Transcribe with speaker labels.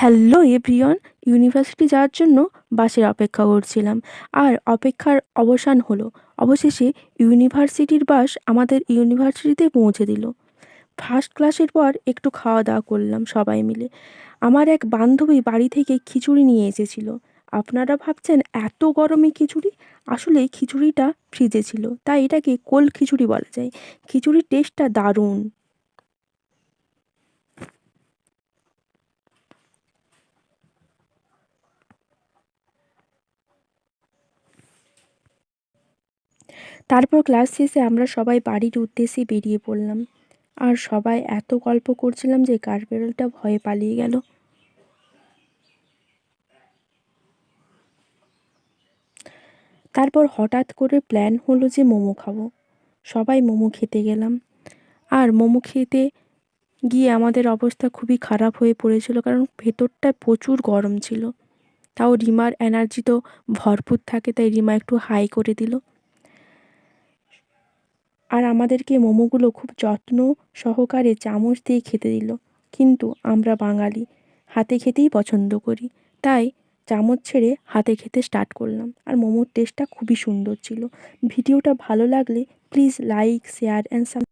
Speaker 1: Hello everyone, university যাওয়ার জন্য বাসের অপেক্ষা করছিলাম। আর অপেক্ষার অবসান হলো। অবশেষে ইউনিভার্সিটির বাস আমাদের ইউনিভার্সিটিতে পৌঁছে দিল। ফার্স্ট ক্লাসের পর একটু খাওয়া দাওয়া করলাম সবাই মিলে। আমার এক বান্ধবী বাড়ি থেকে খিচুড়ি নিয়ে এসেছিল। আপনারা ভাবছেন এত গরমে খিচুড়ি? আসলে খিচুড়িটা ফ্রিজে ছিল, তাই এটাকে কোল্ড খিচুড়ি বলা যায়। খিচুড়ির টেস্টটা দারুণ। তারপর ক্লাস শেষে আমরা সবাই বাড়ির উদ্দেশ্যে বেরিয়ে পড়লাম। আর সবাই এত গল্প করছিলাম যে গার্বেলটা ভয়ে পালিয়ে গেল। তারপর হঠাৎ করে প্ল্যান হলো যে মোমো খাব। সবাই মোমো খেতে গেলাম। আর মোমো খেতে গিয়ে আমাদের অবস্থা খুবই খারাপ হয়ে পড়েছিল কারণ ভেতরটা প্রচুর গরম ছিল। তাও রিমার এনার্জি তো ভরপুর থাকে, তাই রিমা একটু হাই করে দিল। আর আমাদেরকে মোমোগুলো খুব যত্ন সহকারে চামচ দিয়ে খেতে দিল। কিন্তু আমরা বাঙালি, হাতে খেতেই পছন্দ করি। তাই চামচ ছেড়ে হাতে খেতে স্টার্ট করলাম। আর মোমোর টেস্টটা খুবই সুন্দর ছিল। ভিডিওটা ভালো লাগলে please like share and sub